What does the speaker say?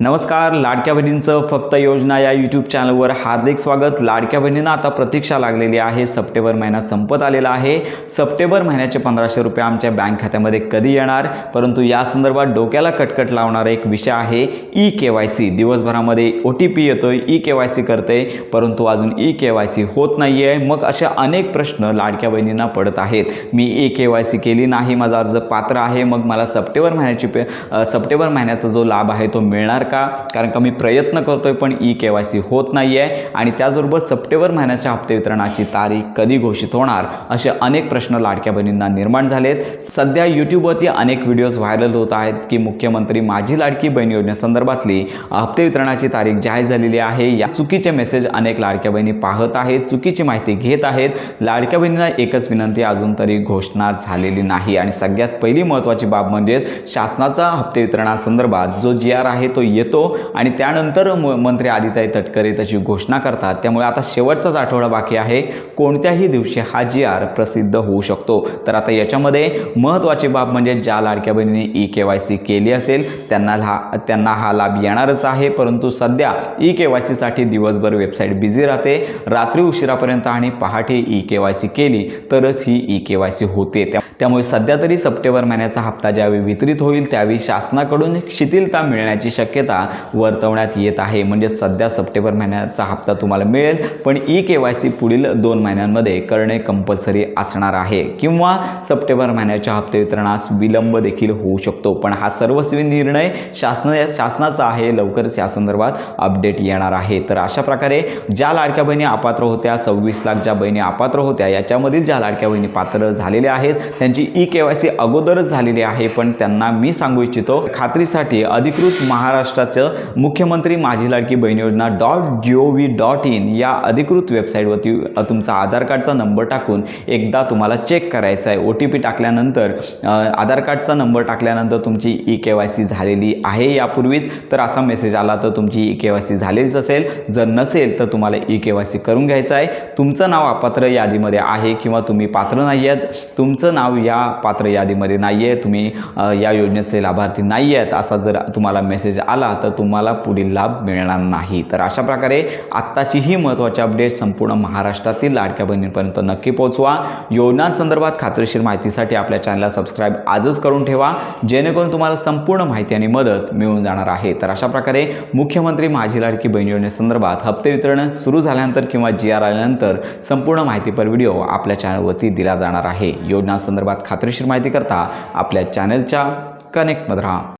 नमस्कार लाडक्या बहिणींचं फक्त योजना या यूट्यूब चॅनलवर हार्दिक स्वागत. लाडक्या बहिणींना आता प्रतीक्षा लागलेली आहे. सप्टेंबर महिना संपत आलेला आहे. सप्टेंबर महिन्याचे पंधराशे रुपये आमच्या बँक खात्यामध्ये कधी येणार? परंतु या संदर्भात डोक्याला कटकट लावणारा एक विषय आहे. ई के वाय सी दिवसभरामध्ये ओ टी पी येतो ई के वाय सी करते. परंतु अजून ई के वाय सी होत नाही आहे मग असे अनेक प्रश्न लाडक्या बहिणींना पडत आहेत. मी ई के वाय सी केली नाही. माझा अर्ज पात्र आहे. मग मला सप्टेंबर महिन्याची पे सप्टेंबर महिन्याचा जो लाभ आहे तो मिळणार का कारण का मी प्रयत्न करतोय पण ई के वाय सी होत नाही आहे आणि त्याचबरोबर सप्टेंबर महिन्याच्या हप्ते वितरणाची तारीख कधी घोषित होणार असे अनेक प्रश्न लाडक्या बहिणींना निर्माण झालेत. सध्या यूट्यूबवरती अनेक व्हिडिओज व्हायरल होत आहेत की मुख्यमंत्री माझी लाडकी बहीण योजनेसंदर्भातली हप्ते वितरणाची तारीख जाहीर झालेली आहे. या चुकीचे मेसेज अनेक लाडक्या बहिणी पाहत आहेत चुकीची माहिती घेत आहेत. लाडक्या बहिणींना एकच विनंती अजून तरी घोषणा झालेली नाही. आणि सगळ्यात पहिली महत्त्वाची बाब म्हणजेच शासनाचा हप्ते वितरणासंदर्भात जो जी आर आहे तो येतो आणि त्यानंतर म मंत्री आदिताई तटकरे त्याची घोषणा करतात. त्यामुळे आता शेवटचाच आठवडा बाकी आहे. कोणत्याही दिवशी हा जी आर प्रसिद्ध होऊ शकतो. तर आता याच्यामध्ये महत्त्वाची बाब म्हणजे ज्या लाडक्या बहिणींनी ई के वाय सी केली असेल त्यांना हा त्यांना हा लाभ येणारच आहे. परंतु सध्या ई के वाय सीसाठी दिवसभर वेबसाईट बिझी राहते. रात्री उशिरापर्यंत आणि पहाटे ई के वाय सी केली तरच ही ई के वाय सी होते. त्या त्यामुळे सध्या तरी सप्टेंबर महिन्याचा हप्ता ज्यावेळी वितरित होईल त्यावेळी शासनाकडून शिथिलता मिळण्याची शक्यता वर्तवण्यात येत आहे. म्हणजे सध्या सप्टेंबर महिन्याचा हप्ता तुम्हाला मिळेल पण ई के वाय सी पुढील दोन महिन्यांमध्ये करणे कंपल्सरी असणार आहे. किंवा सप्टेंबर महिन्याच्या हप्ते वितरणास विलंब देखील होऊ शकतो. पण हा सर्वस्वी निर्णय शासन शासनाचा आहे. लवकरच या संदर्भात अपडेट येणार आहे. तर अशा प्रकारे ज्या लाडक्या बहिणी अपात्र होत्या सव्वीस लाख ज्या बहिणी अपात्र होत्या याच्यामधील ज्या लाडक्या बहिणी पात्र झालेल्या आहेत त्यांची ई के वाय सी अगोदरच झालेली आहे. पण त्यांना मी सांगू इच्छितो खात्रीसाठी अधिकृत महाराष्ट्र महाराष्ट्राचं मुख्यमंत्री माझी लाडकी बहीण योजना dot G O V dot in या अधिकृत वेबसाईटवरती तुमचा आधार कार्डचा नंबर टाकून एकदा तुम्हाला चेक करायचा आहे. ओ टी पी टाकल्यानंतर आधार कार्डचा नंबर टाकल्यानंतर तुमची ई के वाय सी झालेली आहे यापूर्वीच. तर असा मेसेज आला तर तुमची ई के वाय सी झालेलीच असेल. जर नसेल तर तुम्हाला ई के वाय सी करून घ्यायचं आहे. तुमचं नाव अपात्र यादीमध्ये आहे किंवा तुम्ही पात्र नाही आहेत तुमचं नाव या पात्र यादीमध्ये नाही आहे तुम्ही या योजनेचे लाभार्थी नाही आहेत असा जर तुम्हाला मेसेज आला आला तर तुम्हाला पुढील लाभ मिळणार नाही. तर अशा प्रकारे आत्ताची ही महत्त्वाची अपडेट संपूर्ण महाराष्ट्रातील लाडक्या बहिणींपर्यंत नक्की पोहोचवा. योजनांसंदर्भात खात्रीशीर माहितीसाठी आपल्या चॅनलला सबस्क्राईब आजच करून ठेवा. जेणेकरून तुम्हाला संपूर्ण माहिती आणि मदत मिळून जाणार आहे. तर अशा प्रकारे मुख्यमंत्री माझी लाडकी बहीण योजनेसंदर्भात हप्ते वितरण सुरू झाल्यानंतर किंवा जी आर आल्यानंतर संपूर्ण माहितीपर व्हिडिओ आपल्या चॅनलवरती दिला जाणार आहे. योजनांसंदर्भात खात्रीशीर माहिती करता आपल्या चॅनलच्या कनेक्टमध्ये राहा.